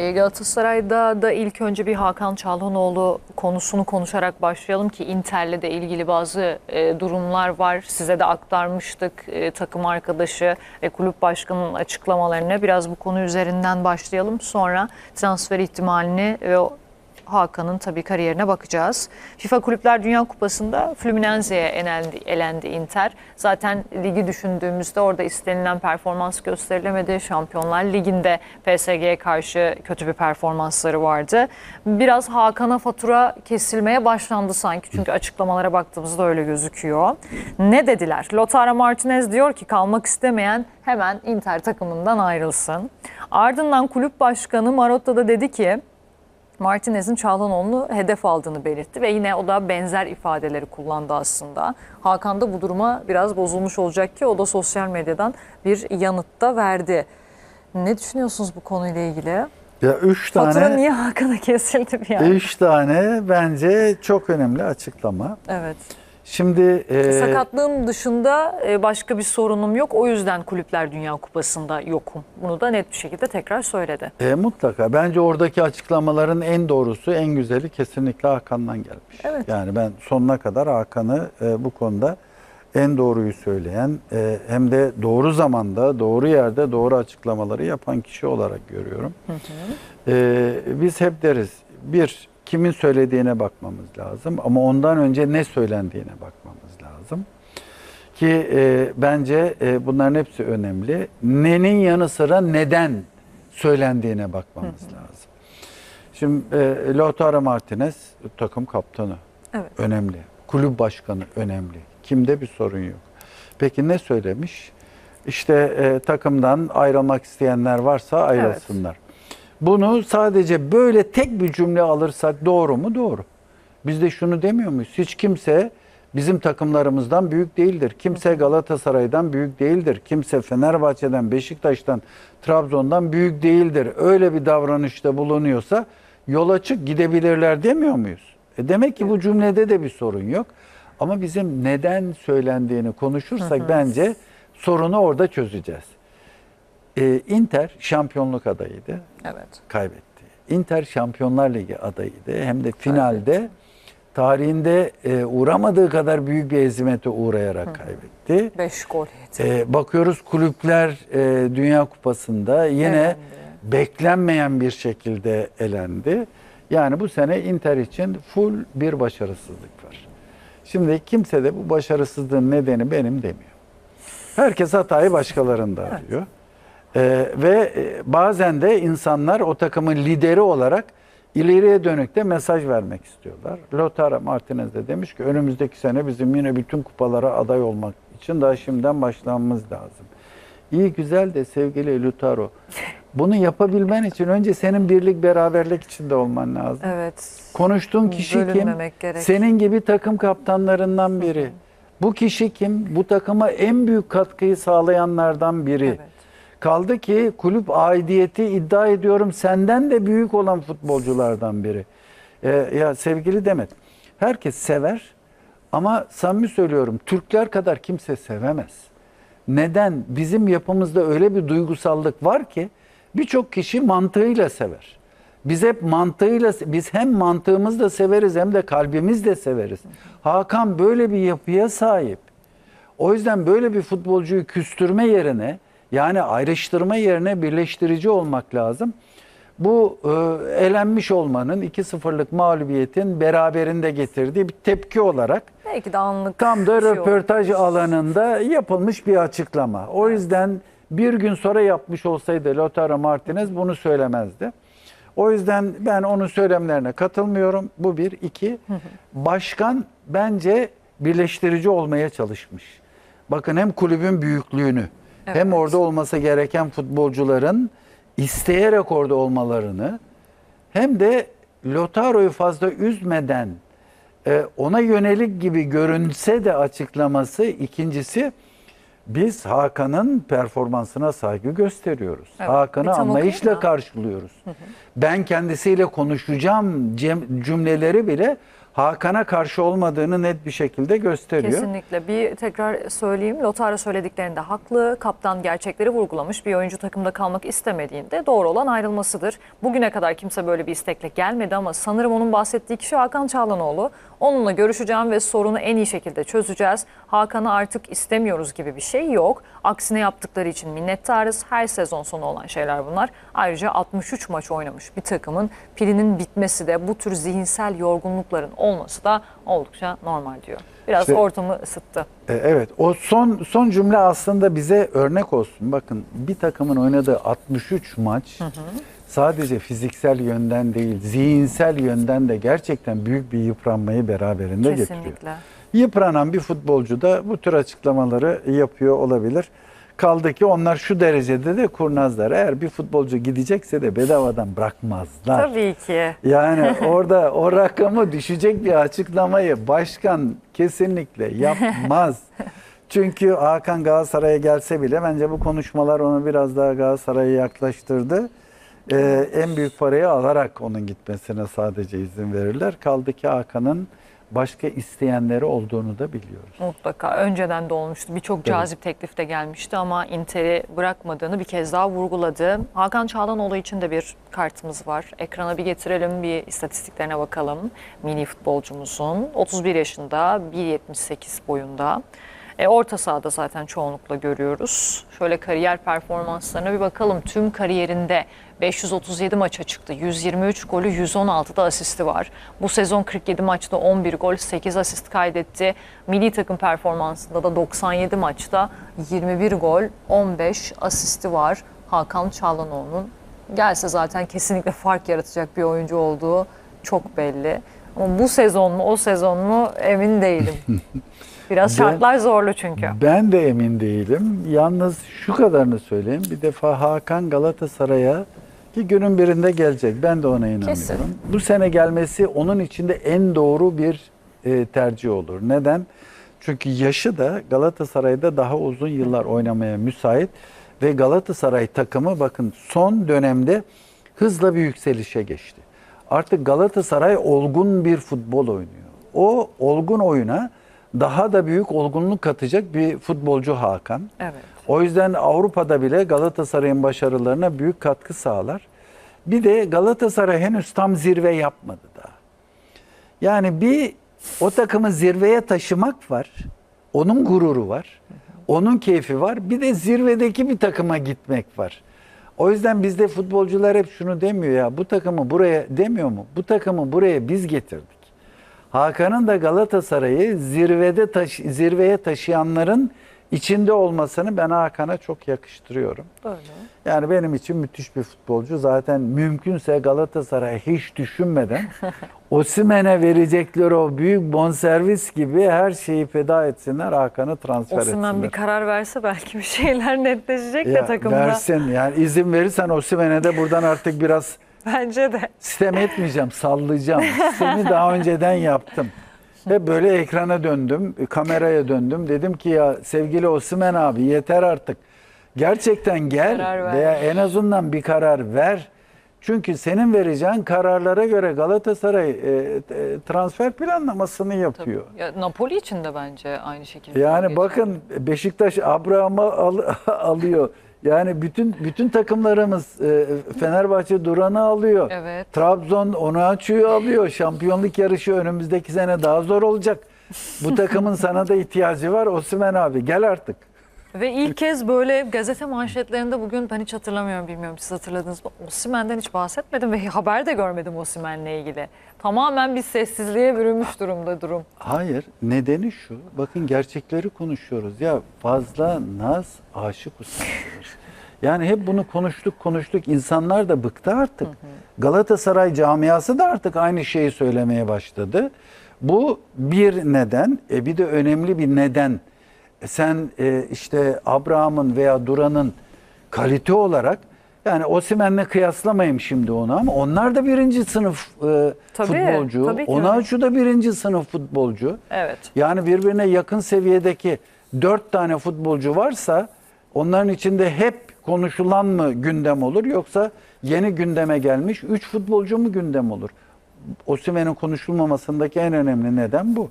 E, Galatasaray'da da ilk önce bir Hakan Çalhanoğlu konusunu konuşarak başlayalım ki Inter'le de ilgili bazı e, durumlar var. Size de aktarmıştık e, takım arkadaşı ve kulüp başkanının açıklamalarını. Biraz bu konu üzerinden başlayalım. Sonra transfer ihtimalini ve Hakan'ın tabii kariyerine bakacağız. FIFA Kulüpler Dünya Kupası'nda Fluminense'ye elendi, elendi Inter. Zaten ligi düşündüğümüzde orada istenilen performans gösterilemedi. Şampiyonlar Ligi'nde PSG'ye karşı kötü bir performansları vardı. Biraz Hakan'a fatura kesilmeye başlandı sanki. Çünkü açıklamalara baktığımızda öyle gözüküyor. Ne dediler? Lautaro Martinez diyor ki kalmak istemeyen hemen Inter takımından ayrılsın. Ardından kulüp başkanı Marotta da dedi ki Martinez'in Çağlanoğlu'nu hedef aldığını belirtti ve yine o da benzer ifadeleri kullandı aslında. Hakan da bu duruma biraz bozulmuş olacak ki o da sosyal medyadan bir yanıt da verdi. Ne düşünüyorsunuz bu konuyla ilgili? Ya üç Fatura tane, niye Hakan'a kesildi bir yani? üç tane bence çok önemli açıklama. Evet. Şimdi e, Sakatlığım dışında e, başka bir sorunum yok. O yüzden Kulüpler Dünya Kupası'nda yokum. Bunu da net bir şekilde tekrar söyledi. e, mutlaka bence oradaki açıklamaların en doğrusu, en güzeli kesinlikle Hakan'dan gelmiş. Evet. Yani ben sonuna kadar Hakan'ı e, bu konuda en doğruyu söyleyen, e, hem de doğru zamanda, doğru yerde doğru açıklamaları yapan kişi olarak görüyorum. E, biz hep deriz, bir kimin söylediğine bakmamız lazım ama ondan önce ne söylendiğine bakmamız lazım. Ki e, bence e, bunların hepsi önemli. Nenin yanı sıra neden söylendiğine bakmamız lazım. Şimdi e, Lautaro Martinez takım kaptanı. Evet. Önemli. Kulüp başkanı önemli. Kimde bir sorun yok. Peki ne söylemiş? İşte e, takımdan ayrılmak isteyenler varsa ayrılsınlar. Bunu sadece böyle tek bir cümle alırsak doğru mu? Doğru. Biz de şunu demiyor muyuz? Hiç kimse bizim takımlarımızdan büyük değildir. Kimse Galatasaray'dan büyük değildir. Kimse Fenerbahçe'den, Beşiktaş'tan, Trabzon'dan büyük değildir. Öyle bir davranışta bulunuyorsa yola çık gidebilirler demiyor muyuz? E demek ki bu cümlede de bir sorun yok. Ama bizim neden söylendiğini konuşursak bence sorunu orada çözeceğiz. E, Inter şampiyonluk adayıydı Evet. kaybetti. Inter Şampiyonlar Ligi adayıydı. Hem de finalde tarihinde e, uğramadığı kadar büyük bir ezimete uğrayarak kaybetti. 5 gol yedi. E, bakıyoruz kulüpler e, Dünya Kupası'nda yine Elendi. beklenmeyen bir şekilde elendi. Yani bu sene Inter için full bir başarısızlık var. Şimdi kimse de bu başarısızlığın nedeni benim demiyor. Herkes hatayı başkalarında arıyor. Ee, ve e, bazen de insanlar o takımın lideri olarak ileriye dönük de mesaj vermek istiyorlar. Lautaro Martinez de demiş ki önümüzdeki sene bizim yine bütün kupalara aday olmak için daha şimdiden başlamamız lazım. İyi güzel de sevgili Lautaro bunu yapabilmen için önce senin birlik beraberlik içinde olman lazım. Evet. Konuştuğun kişi kim? Gerek. Senin gibi takım kaptanlarından biri. Bu kişi kim? Bu takıma en büyük katkıyı sağlayanlardan biri. Evet. Kaldı ki kulüp aidiyeti iddia ediyorum senden de büyük olan futbolculardan biri. Ee, ya sevgili Demet, herkes sever ama samimi söylüyorum Türkler kadar kimse sevemez. Neden? Bizim yapımızda öyle bir duygusallık var ki birçok kişi mantığıyla sever. Biz hep mantığıyla, biz hem mantığımızla severiz hem de kalbimizle severiz. Hakan böyle bir yapıya sahip. O yüzden böyle bir futbolcuyu küstürme yerine yani ayrıştırma yerine birleştirici olmak lazım. Bu e, elenmiş olmanın 2-0'lık mağlubiyetin beraberinde getirdiği bir tepki olarak Belki de anlık tam da şey röportaj olmuş. alanında yapılmış bir açıklama. O yüzden bir gün sonra yapmış olsaydı Lautaro Martinez bunu söylemezdi. O yüzden ben onun söylemlerine katılmıyorum. Bu bir. iki. Başkan bence birleştirici olmaya çalışmış. Bakın hem kulübün büyüklüğünü hem Evet. orada olması gereken futbolcuların isteyerek orada olmalarını hem de Lautaro'yu fazla üzmeden e, ona yönelik gibi görünse de açıklaması ikincisi biz Hakan'ın performansına saygı gösteriyoruz. Evet, Hakan'ı anlayışla okuyayım da. karşılıyoruz. Ben kendisiyle konuşacağım cümleleri bile Hakan'a karşı olmadığını net bir şekilde gösteriyor. Kesinlikle. Bir tekrar söyleyeyim. Lotaro söylediklerinde haklı. Kaptan gerçekleri vurgulamış. Bir oyuncu takımda kalmak istemediğinde doğru olan ayrılmasıdır. Bugüne kadar kimse böyle bir istekle gelmedi ama sanırım onun bahsettiği kişi Hakan Çağlanoğlu. Onunla görüşeceğim ve sorunu en iyi şekilde çözeceğiz. Hakan'ı artık istemiyoruz gibi bir şey yok. Aksine yaptıkları için minnettarız. Her sezon sonu olan şeyler bunlar. Ayrıca 63 maç oynamış bir takımın pilinin bitmesi de bu tür zihinsel yorgunlukların olması da oldukça normal diyor. Biraz İşte- ortamı ısıttı. E, Evet o son son cümle aslında bize örnek olsun. Bakın bir takımın oynadığı 63 maç sadece fiziksel yönden değil zihinsel yönden de gerçekten büyük bir yıpranmayı beraberinde getiriyor. Kesinlikle. Yıpranan bir futbolcu da bu tür açıklamaları yapıyor olabilir. Kaldı ki onlar şu derecede de kurnazlar. Eğer bir futbolcu gidecekse de bedavadan bırakmazlar. Tabii ki. Yani orada o rakamı düşecek bir açıklamayı başkan kesinlikle yapmaz. Çünkü Hakan Galatasaray'a gelse bile bence bu konuşmalar onu biraz daha Galatasaray'a yaklaştırdı. Ee, en büyük parayı alarak onun gitmesine sadece izin verirler. Kaldı ki Hakan'ın başka isteyenleri olduğunu da biliyoruz. Mutlaka. Önceden de olmuştu. Birçok cazip teklif de gelmişti ama Inter'i bırakmadığını bir kez daha vurguladı. Hakan Çağlanoğlu için de bir kartımız var. Ekrana bir getirelim, bir istatistiklerine bakalım. Mini futbolcumuzun 31 yaşında, 1.78 boyunda. E, orta sahada zaten çoğunlukla görüyoruz. Şöyle kariyer performanslarına bir bakalım. Tüm kariyerinde 537 maça çıktı. 123 golü, 116 da asisti var. Bu sezon 47 maçta 11 gol, 8 asist kaydetti. Milli takım performansında da 97 maçta 21 gol, 15 asisti var. Hakan Çağlanoğlu'nun gelse zaten kesinlikle fark yaratacak bir oyuncu olduğu çok belli. Ama bu sezon mu o sezon mu emin değilim. Biraz şartlar zorlu çünkü. Ben de emin değilim. Yalnız şu kadarını söyleyeyim. Bir defa Hakan Galatasaray'a ki günün birinde gelecek. Ben de ona inanıyorum. Kesin. Bu sene gelmesi onun içinde en doğru bir e, tercih olur. Neden? Çünkü yaşı da Galatasaray'da daha uzun yıllar oynamaya müsait ve Galatasaray takımı bakın son dönemde hızla bir yükselişe geçti. Artık Galatasaray olgun bir futbol oynuyor. O olgun oyuna daha da büyük olgunluk katacak bir futbolcu Hakan. Evet. O yüzden Avrupa'da bile Galatasaray'ın başarılarına büyük katkı sağlar. Bir de Galatasaray henüz tam zirve yapmadı daha. Yani bir o takımı zirveye taşımak var. Onun gururu var. Onun keyfi var. Bir de zirvedeki bir takıma gitmek var. O yüzden bizde futbolcular hep şunu demiyor ya bu takımı buraya demiyor mu? Bu takımı buraya biz getirdik. Hakan'ın da Galatasaray'ı zirvede taş, zirveye taşıyanların içinde olmasını ben Hakan'a çok yakıştırıyorum. Öyle. Yani benim için müthiş bir futbolcu. Zaten mümkünse Galatasaray hiç düşünmeden Osimhen'e verecekleri o büyük bonservis gibi her şeyi feda etsinler Hakan'ı transfer Osimhen etsinler. bir karar verse belki bir şeyler netleşecek de Ya takımda. versin yani izin verirsen Osimhen'e de buradan artık biraz Bence de. Sistem etmeyeceğim, sallayacağım. Sistemi daha önceden yaptım. Ve böyle ekrana döndüm, kameraya döndüm. Dedim ki ya sevgili Osman abi yeter artık. Gerçekten gel veya en azından bir karar ver. Çünkü senin vereceğin kararlara göre Galatasaray e, e, transfer planlamasını yapıyor. Ya, Napoli için de bence aynı şekilde. Yani bakın Beşiktaş Abraham'ı al- alıyor. Yani bütün bütün takımlarımız e, Fenerbahçe Duran'ı alıyor. Evet. Trabzon onu açıyor alıyor. Şampiyonluk yarışı önümüzdeki sene daha zor olacak. Bu takımın sana da ihtiyacı var. Osman abi gel artık. Ve ilk kez böyle gazete manşetlerinde bugün ben hiç hatırlamıyorum bilmiyorum siz hatırladınız mı? Osimhen'den hiç bahsetmedim ve haber de görmedim Osimhen'le ilgili. Tamamen bir sessizliğe bürünmüş durumda durum. Hayır, nedeni şu. Bakın gerçekleri konuşuyoruz. Ya fazla naz aşık usandır. Yani hep bunu konuştuk konuştuk. İnsanlar da bıktı artık. Galatasaray camiası da artık aynı şeyi söylemeye başladı. Bu bir neden. E bir de önemli bir neden. Sen e, işte Abraham'ın veya Duran'ın kalite olarak yani Osimhen'le kıyaslamayayım şimdi onu ama onlar da birinci sınıf e, Tabii, futbolcu. tabii ki Ona öyle. şu da birinci sınıf futbolcu. Evet. Yani birbirine yakın seviyedeki dört tane futbolcu varsa onların içinde hep konuşulan mı gündem olur yoksa yeni gündeme gelmiş üç futbolcu mu gündem olur? Osimhen'in konuşulmamasındaki en önemli neden bu.